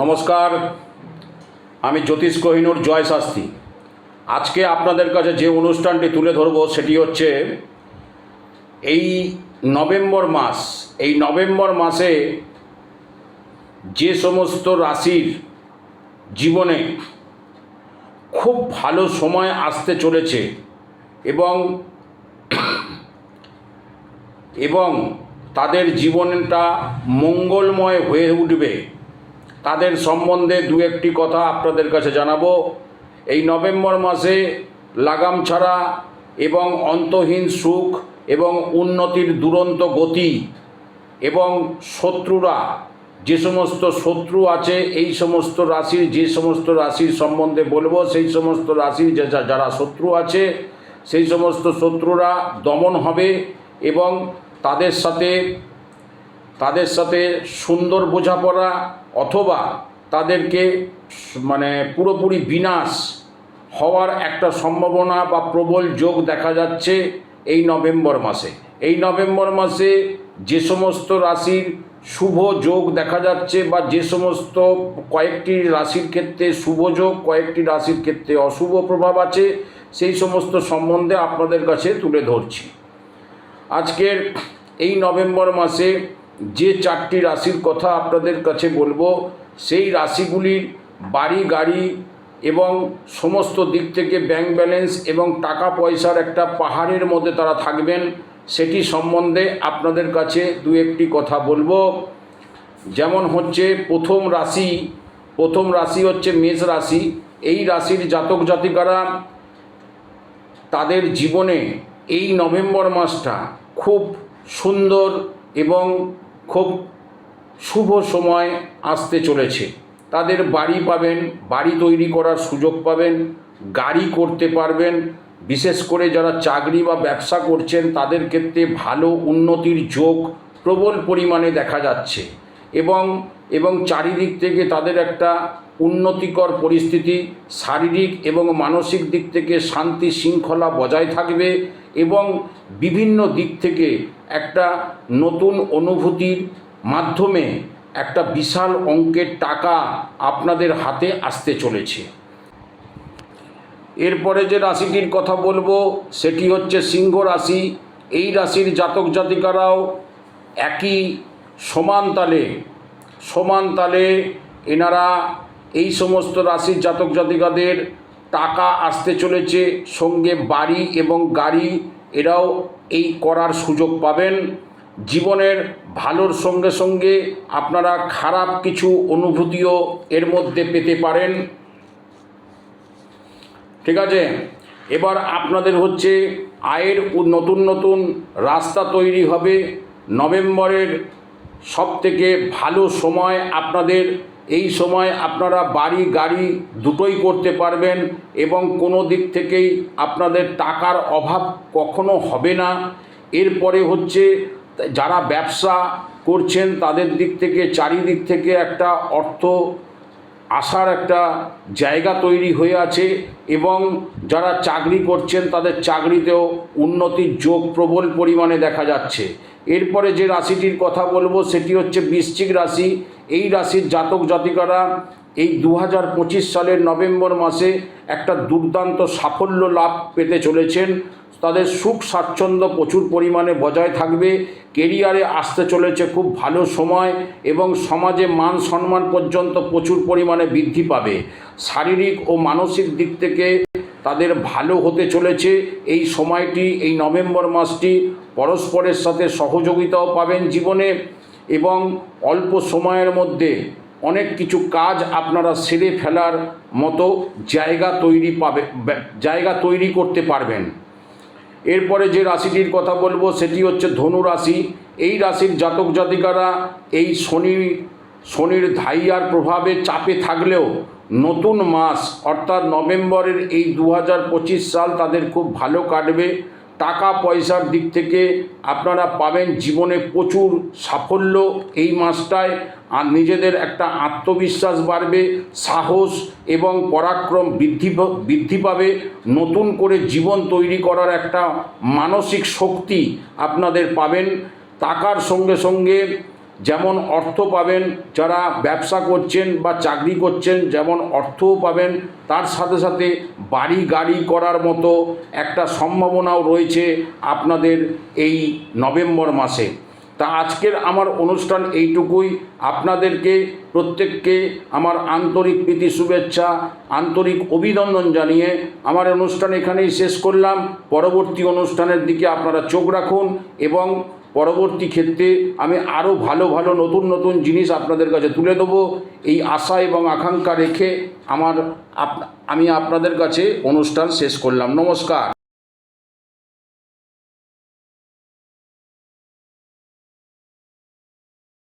নমস্কার, আমি জ্যোতিষ কোহিনুর জয় শাস্ত্রী। আজকে আপনাদের কাছে যে অনুষ্ঠানটি তুলে ধরব সেটি হচ্ছে এই নভেম্বর মাস। এই নভেম্বর মাসে যে সমস্ত রাশির জীবনে খুব ভালো সময় আসতে চলেছে এবং এবং তাদের জীবনটা মঙ্গলময় হয়ে উঠবে। তাদের সম্বন্ধে দু একটি কথা আপনাদের কাছে জানাব। এই নভেম্বর মাসে লাগাম ছাড়া এবং অন্তহীন সুখ এবং উন্নতির দুরন্ত গতি এবং শত্রুরা, যে সমস্ত শত্রু আছে, এই সমস্ত রাশির, যে সমস্ত রাশির সম্বন্ধে বলব, সেই সমস্ত রাশির যারা শত্রু আছে, সেই সমস্ত শত্রুরা দমন হবে এবং তাদের সাথে তাদের সাথে সুন্দর বোঝাপড়া অথবা তাদেরকে মানে পুরোপুরি বিনাশ হওয়ার একটা সম্ভাবনা বা প্রবল যোগ দেখা যাচ্ছে এই নভেম্বর মাসে। এই নভেম্বর মাসে যে সমস্ত রাশির শুভ যোগ দেখা যাচ্ছে বা যে সমস্ত কয়েকটি রাশির ক্ষেত্রে শুভ যোগ, কয়েকটি রাশির ক্ষেত্রে অশুভ প্রভাব আছে, সেই সমস্ত সম্বন্ধে আপনাদের কাছে তুলে ধরছি। আজকের এই নভেম্বর মাসে যে চারটি রাশির কথা আপনাদের কাছে বলব, সেই রাশিগুলির বাড়ি, গাড়ি এবং সমস্ত দিক থেকে ব্যাংক ব্যালেন্স এবং টাকা পয়সার একটা পাহাড়ের মধ্যে তারা থাকবেন, সেটি সম্বন্ধে আপনাদের কাছে দু একটি কথা বলব। যেমন হচ্ছে প্রথম রাশি প্রথম রাশি হচ্ছে মেষ রাশি। এই রাশির জাতক জাতিকারা তাদের জীবনে এই নভেম্বর মাসটা খুব সুন্দর এবং খুব শুভ সময় আসতে চলেছে। তাদের বাড়ি পাবেন, বাড়ি তৈরি করার সুযোগ পাবেন, গাড়ি করতে পারবেন। বিশেষ করে যারা চাকরি বা ব্যবসা করছেন, তাদের ক্ষেত্রে ভালো উন্নতির যোগ প্রবল পরিমাণে দেখা যাচ্ছে এবং এবং চারিদিক থেকে তাদের একটা উন্নতিকর পরিস্থিতি, শারীরিক এবং মানসিক দিক থেকে শান্তি শৃঙ্খলা বজায় থাকবে। এবং বিভিন্ন দিক থেকে একটা নতুন অনুভূতির মাধ্যমে একটা বিশাল অঙ্কের টাকা আপনাদের হাতে আসতে চলেছে। এরপরে যে রাশিটির কথা বলব, সেটি হচ্ছে সিংহ রাশি। এই রাশির জাতক জাতিকারাও একই সমান তালে সমান তালে এনারা এই সমস্ত রাশির জাতক জাতিকাদের টাকা আসতে চলেছে, সঙ্গে বাড়ি এবং গাড়ি, এরাও এই করার সুযোগ পাবেন। জীবনের ভালোর সঙ্গে সঙ্গে আপনারা খারাপ কিছু অনুভূতিও এর মধ্যে পেতে পারেন। ঠিক আছে? এবার আপনাদের হচ্ছে আয়ের নতুন নতুন রাস্তা তৈরি হবে। নভেম্বরের সব থেকে ভালো সময় আপনাদের এই সময় আপনারা বাড়ি, গাড়ি দুটোই করতে পারবেন এবং কোনো দিক থেকেই আপনাদের টাকার অভাব কখনো হবে না। এরপরে হচ্ছে যারা ব্যবসা করছেন তাদের দিক থেকে, চারিদিক থেকে একটা অর্থ আসার একটা জায়গা তৈরি হয়ে আছে এবং যারা চাকরি করছেন তাদের চাকরিতেও উন্নতির যোগ প্রবল পরিমাণে দেখা যাচ্ছে। এরপরে যে রাশিটির কথা বলব সেটি হচ্ছে বৃশ্চিক রাশি। এই রাশির জাতক জাতিকারা এই দু হাজার পঁচিশ সালের নভেম্বর মাসে একটা দুর্দান্ত সাফল্য লাভ পেতে চলেছেন। তাদের সুখ স্বাচ্ছন্দ্য প্রচুর পরিমাণে বজায় থাকবে। কেরিয়ারে আসতে চলেছে খুব ভালো সময় এবং সমাজে মান সম্মান পর্যন্ত প্রচুর পরিমাণে বৃদ্ধি পাবে। শারীরিক ও মানসিক দিক থেকে তাদের ভালো হতে চলেছে। এই সময়টি, এই নভেম্বর মাসটি পরস্পরের সাথে সহযোগিতাও পাবেন জীবনে এবং অল্প সময়ের মধ্যে অনেক কিছু কাজ আপনারা সেরে ফেলার মতো জায়গা তৈরি পাবে, জায়গা তৈরি করতে পারবেন। এরপরে যে রাশিটির কথা বলব সেটি হচ্ছে ধনু রাশি। এই রাশির জাতক জাতিকারা এই শনি, শনির ধাইয়ার প্রভাবে চাপে থাকলেও নতুন মাস অর্থাৎ নভেম্বরের এই দু হাজার পঁচিশ সাল তাদের খুব ভালো কাটবে। টাকা পয়সার দিক থেকে আপনারা পাবেন জীবনে প্রচুর সাফল্য এই মাসটায়। আর নিজেদের একটা আত্মবিশ্বাস বাড়বে, সাহস এবং পরাক্রম বৃদ্ধি বৃদ্ধি পাবে। নতুন করে জীবন তৈরি করার একটা মানসিক শক্তি আপনাদের পাবেন। টাকার সঙ্গে সঙ্গে যেমন অর্থ পাবেন, যারা ব্যবসা করছেন বা চাকরি করছেন, যেমন অর্থও পাবেন। তার সাথে সাথে বাড়ি গাড়ি করার মতো একটা সম্ভাবনাও রয়েছে আপনাদের এই নভেম্বর মাসে। তা আজকের আমার অনুষ্ঠান এইটুকুই। আপনাদেরকে, প্রত্যেককে আমার আন্তরিক প্রীতি, শুভেচ্ছা, আন্তরিক অভিনন্দন জানিয়ে আমার অনুষ্ঠান এখানেই শেষ করলাম। পরবর্তী অনুষ্ঠানের দিকে আপনারা চোখ রাখুন এবং পরবর্তী ক্ষেত্রে আমি আরও ভালো ভালো নতুন নতুন জিনিস আপনাদের কাছে তুলে দেবো। এই আশা এবং আকাঙ্ক্ষা রেখে আমার আমি আপনাদের কাছে অনুষ্ঠান শেষ করলাম। নমস্কার।